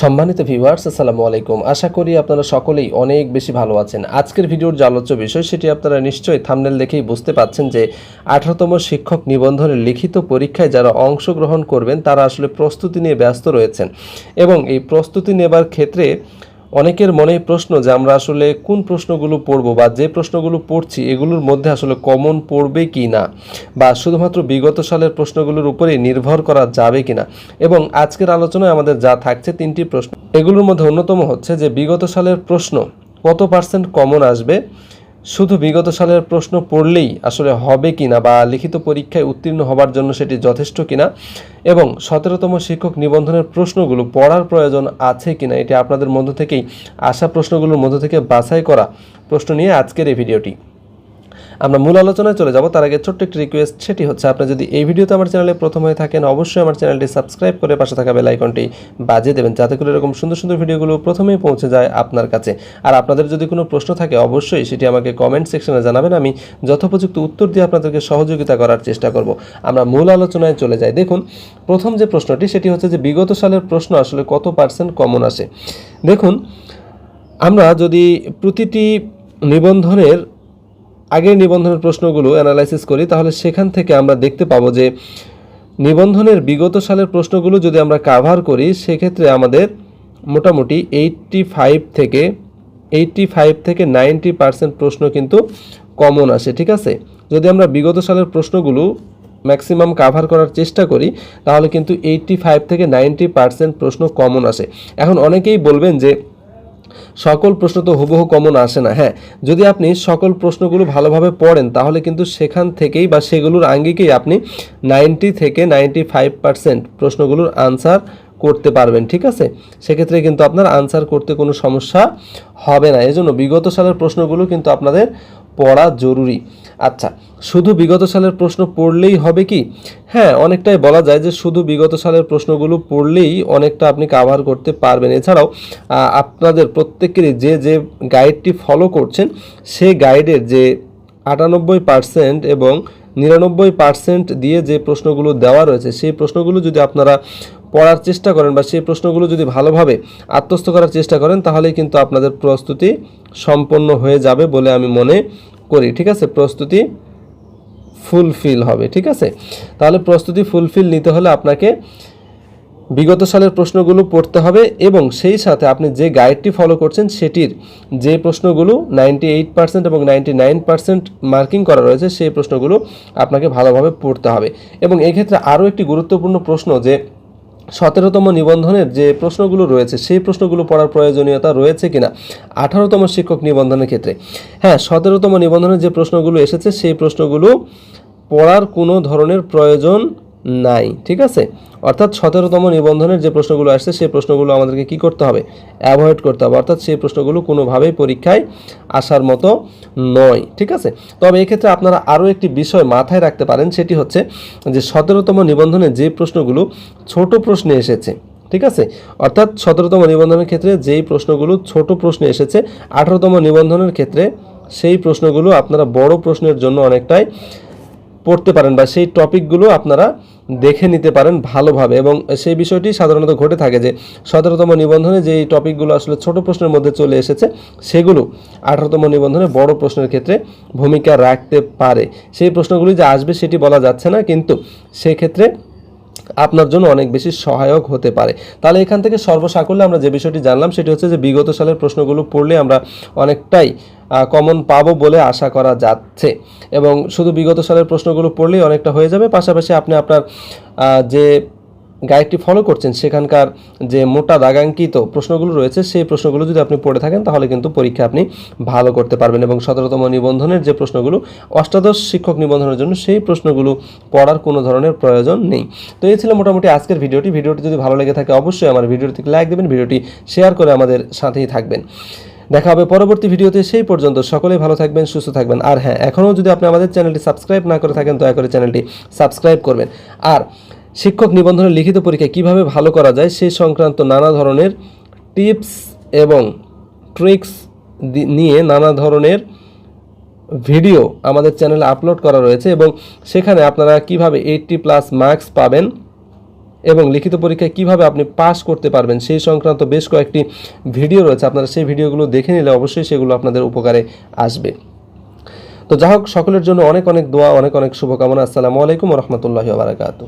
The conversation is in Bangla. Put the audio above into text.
সম্মানিত ভিউয়ার্স আসসালামু আলাইকুম। আশা করি আপনারা সকলেই অনেক বেশি ভালো আছেন। আজকের ভিডিওর যে আলোচ্য বিষয়, সেটি আপনারা নিশ্চয়ই থামনেল দেখেই বুঝতে পাচ্ছেন যে আঠারোতম শিক্ষক নিবন্ধনের লিখিত পরীক্ষায় যারা অংশগ্রহণ করবেন, তারা আসলে প্রস্তুতি নিয়ে ব্যস্ত রয়েছেন। এবং এই প্রস্তুতি নেবার ক্ষেত্রে অনেকের মনেই প্রশ্ন যে আমরা আসলে কোন প্রশ্নগুলো পড়ব বা যে প্রশ্নগুলো পড়ছি, এগুলোর মধ্যে আসলে কমন পড়বে কি না? বা শুধুমাত্র বিগত সালের প্রশ্নগুলোর উপরেই নির্ভর করা যাবে কি না? এবং আজকের আলোচনায় আমাদের যা থাকছে তিনটি প্রশ্ন। এগুলোর মধ্যে অন্যতম হচ্ছে যে বিগত সালের প্রশ্ন কত পার্সেন্ট কমন আসবে? শুধু বিগত সালের প্রশ্ন পড়লেই আসলে হবে কিনা বা লিখিত পরীক্ষায় উত্তীর্ণ হবার জন্য সেটি যথেষ্ট কিনা এবং সতেরোতম শিক্ষক নিবন্ধনের প্রশ্নগুলো পড়ার প্রয়োজন আছে কিনা এটি আপনাদের মধ্য থেকেই আসা প্রশ্নগুলোর মধ্য থেকে বাছাই করা প্রশ্ন নিয়ে আজকের এই ভিডিওটি। আমরা মূল আলোচনায় চলে যাব। তার আগে ছোট্ট একটি রিকোয়েস্ট সেটি হচ্ছে আপনি যদি এই ভিডিওতে আমার চ্যানেলে প্রথম হয়ে থাকেন, অবশ্যই আমার চ্যানেলটি সাবস্ক্রাইব করে পাশে থাকা বেল আইকনটি বাজিয়ে দেবেন, যাতে করে এরকম সুন্দর সুন্দর ভিডিওগুলো প্রথমেই পৌঁছে যায় আপনার কাছে। আর আপনাদের যদি কোনো প্রশ্ন থাকে, অবশ্যই সেটি আমাকে কমেন্ট সেকশনে জানাবেন, আমি যথোপযুক্ত উত্তর দিয়ে আপনাদেরকে সহযোগিতা করার চেষ্টা করব। আমরা মূল আলোচনায় চলে যাই। দেখুন, প্রথম যে প্রশ্নটি, সেটি হচ্ছে যে বিগত সালের প্রশ্ন আসলে কত পার্সেন্ট কমন আসে? দেখুন, আমরা যদি প্রতিটি নিবন্ধনের আগের নিবন্ধনের প্রশ্নগুলো অ্যানালাইসিস করি, তাহলে সেখান থেকে আমরা দেখতে পাবো যে নিবন্ধনের বিগত সালের প্রশ্নগুলো যদি আমরা কাভার করি, সেক্ষেত্রে আমাদের মোটামুটি এইটটি ফাইভ থেকে এইটটি ফাইভ থেকে নাইনটি পার্সেন্ট প্রশ্ন কিন্তু কমন আসে, ঠিক আছে? যদি আমরা বিগত সালের প্রশ্নগুলো ম্যাক্সিমাম কাভার করার চেষ্টা করি, তাহলে কিন্তু এইটটি ফাইভ থেকে নাইনটি পার্সেন্ট প্রশ্ন কমন আসে। এখন অনেকেই বলবেন যে সকল প্রশ্ন তো হুবহু কমন আসে না হ্যাঁ। যদি আপনি সকল প্রশ্নগুলো ভালোভাবে পড়েন, তাহলে কিন্তু সেখান থেকেই বা সেগুলোর আঙ্গিকেই আপনি নাইনটি থেকে নাইনটি ফাইভ পার্সেন্ট প্রশ্নগুলোর আনসার করতে পারবেন, ঠিক আছে? সেক্ষেত্রে কিন্তু আপনার আনসার করতে কোনো সমস্যা হবে না। এজন্য বিগত সালের প্রশ্নগুলো কিন্তু আপনাদের পড়া জরুরি। আচ্ছা শুধু বিগত সালের প্রশ্ন পড়লেই হবে কি? হ্যাঁ অনেকটাই বলা যায় যে শুধু বিগত সালের প্রশ্নগুলো পড়লেই অনেকটা আপনি কাভার করতে পারবেন। এছাড়াও আপনাদের প্রত্যেকেরই যে যে গাইডটি ফলো করছেন সেই গাইডের যে আটানব্বই পার্সেন্ট এবং নিরানব্বই পার্সেন্ট দিয়ে যে প্রশ্নগুলো দেওয়া রয়েছে, সেই প্রশ্নগুলো যদি আপনারা পড়ার চেষ্টা করেন বা সেই প্রশ্নগুলো যদি ভালোভাবে আত্মস্থ করার চেষ্টা করেন তাহলে কিন্তু আপনাদের প্রস্তুতি সম্পন্ন হয়ে যাবে বলে আমি মনে করি, ঠিক আছে? প্রস্তুতি ফুলফিল হবে, ঠিক আছে? তাহলে প্রস্তুতি ফুলফিল নিতে হলে আপনাকে বিগত সালের প্রশ্নগুলো পড়তে হবে এবং সেই সাথে আপনি যে গাইডটি ফলো করছেন সেটির যে প্রশ্নগুলো নাইনটি এইট পার্সেন্ট এবং নাইনটি নাইন পার্সেন্ট মার্কিং করা রয়েছে, সেই প্রশ্নগুলো আপনাকে ভালোভাবে পড়তে হবে। এবং এক্ষেত্রে আরও একটি গুরুত্বপূর্ণ প্রশ্ন যে সতেরোতম নিবন্ধনের যে প্রশ্নগুলো রয়েছে, সেই প্রশ্নগুলো পড়ার প্রয়োজনীয়তা রয়েছে কিনা? আঠারোতম শিক্ষক নিবন্ধনের ক্ষেত্রে। হ্যাঁ সতেরোতম নিবন্ধনের যে প্রশ্নগুলো এসেছে, সেই প্রশ্নগুলো পড়ার কোনো ধরনের প্রয়োজন নাই, ঠিক আছে? অর্থাৎ সতেরোতম নিবন্ধনের যে প্রশ্নগুলো আসছে, সেই প্রশ্নগুলো আমাদেরকে কি করতে হবে? অ্যাভয়েড করতে হবে। অর্থাৎ সেই প্রশ্নগুলো কোনোভাবেই পরীক্ষায় আসার মতো নয়, ঠিক আছে? তবে এক্ষেত্রে আপনারা আরও একটি বিষয় মাথায় রাখতে পারেন, সেটি হচ্ছে যে সতেরোতম নিবন্ধনে যে প্রশ্নগুলো ছোট প্রশ্নে এসেছে, ঠিক আছে? অর্থাৎ সতেরোতম নিবন্ধনের ক্ষেত্রে যেই প্রশ্নগুলো ছোট প্রশ্নে এসেছে, আঠারোতম নিবন্ধনের ক্ষেত্রে সেই প্রশ্নগুলো আপনারা বড় প্রশ্নের জন্য অনেকটাই পড়তে পারেন বা সেই টপিকগুলো আপনারা দেখে নিতে পারেন ভালোভাবে এবং সেই বিষয়টি সাধারণত ঘটে থাকে যে সতেরোতম নিবন্ধনে যে টপিকগুলো আসলে ছোট প্রশ্নের মধ্যে চলে এসেছে, সেগুলো আঠারোতম নিবন্ধনে বড় প্রশ্নের ক্ষেত্রে ভূমিকা রাখতে পারে। সেই প্রশ্নগুলি যে আসবে সেটি বলা যাচ্ছে না, কিন্তু সেক্ষেত্রে আপনার জন্য অনেক বেশি সহায়ক হতে পারে। তাহলে এখান থেকে সর্বসাকল্যে আমরা যে বিষয়টি জানলাম, সেটি হচ্ছে যে বিগত সালের প্রশ্নগুলো পড়লে আমরা অনেকটাই কমন পাবো বলে আশা করা যাচ্ছে। এবং শুধু বিগত সালের প্রশ্নগুলো পড়লেই অনেকটা হয়ে যাবে। পাশাপাশি আপনি আপনার যে গাইডটি ফলো করছেন, সেখানকার যে মোটা দাগাঙ্কিত প্রশ্নগুলো রয়েছে, সেই প্রশ্নগুলো যদি আপনি পড়ে থাকেন, তাহলে কিন্তু পরীক্ষা আপনি ভালো করতে পারবেন। এবং সতেরোতম নিবন্ধনের যে প্রশ্নগুলো, অষ্টাদশ শিক্ষক নিবন্ধনের জন্য সেই প্রশ্নগুলো পড়ার কোনো ধরনের প্রয়োজন নেই। তো এই ছিল মোটামুটি আজকের ভিডিওটি। ভিডিওটি যদি ভালো লেগে থাকে, অবশ্যই আমার ভিডিওটিতে লাইক দেবেন, ভিডিওটি শেয়ার করে আমাদের সাথেই থাকবেন। দেখা হবে পরবর্তী ভিডিওতে, সেই পর্যন্ত সকলেই ভালো থাকবেন, সুস্থ থাকবেন। আর হ্যাঁ এখনও যদি আপনি আমাদের চ্যানেলটি সাবস্ক্রাইব না করে থাকেন, দয়া করে চ্যানেলটি সাবস্ক্রাইব করবেন। আর শিক্ষক নিবন্ধনের লিখিত পরীক্ষা কীভাবে ভালো করা যায় সেই সংক্রান্ত নানা ধরনের টিপস এবং ট্রিক্স নিয়ে নানা ধরনের ভিডিও আমাদের চ্যানেলে আপলোড করা রয়েছে এবং সেখানে আপনারা কীভাবে এইটটি প্লাস মার্কস পাবেন এবং লিখিত পরীক্ষায় কীভাবে আপনি পাস করতে পারবেন, সেই সংক্রান্ত বেশ কয়েকটি ভিডিও রয়েছে। আপনারা সেই ভিডিওগুলো দেখে নিলে অবশ্যই সেগুলো আপনাদের উপকারে আসবে। তো যাই হোক সকলের জন্য অনেক অনেক দোয়া, অনেক অনেক শুভকামনা। আসসালামু আলাইকুম রহমতুল্লাহ বারাকাতু